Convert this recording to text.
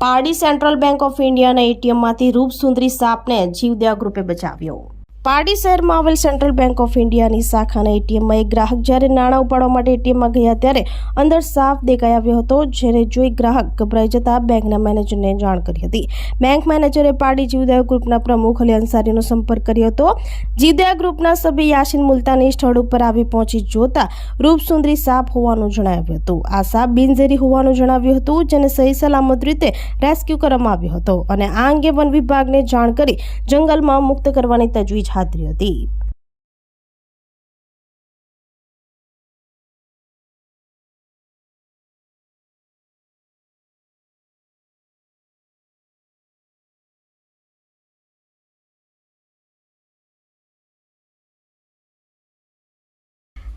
Pardi central bank of ઇન્ડિયાના એટીએમમાંથી રૂપસુંદરી સાપને જીવદયા ગ્રુપે બચાવ્યો. પારડી શહેરમાં આવેલ સેન્ટ્રલ બેંક ઓફ ઇન્ડિયાની શાખાના એટીએમમાં એક ગ્રાહક જ્યારે નાણાં ઉપાડવા માટે એટીએમમાં ગયા ત્યારે અંદર સાફ દેખાઈ આવ્યો હતો, જેને જોઈ ગ્રાહક ગભરાઈ જતા બેંકના મેનેજરને જાણ કરી હતી. બેંક મેનેજરે પારડી જીવદયા ગ્રુપના પ્રમુખ અલી અંસારીનો સંપર્ક કર્યો હતો. જીવદયા ગ્રુપના સભ્ય યાસીન મુલતાની સ્થળ ઉપર આવી પહોંચી જોતા રૂપસુંદરી સાપ હોવાનું જણાવ્યું હતું. આ સાપ બિનઝેરી હોવાનું જણાવ્યું હતું, જેને સહી સલામત રીતે રેસ્ક્યુ કરવામાં આવ્યો હતો અને આ અંગે વન વિભાગને જાણ કરી જંગલમાં મુક્ત કરવાની તજવીજ Patriot Deep.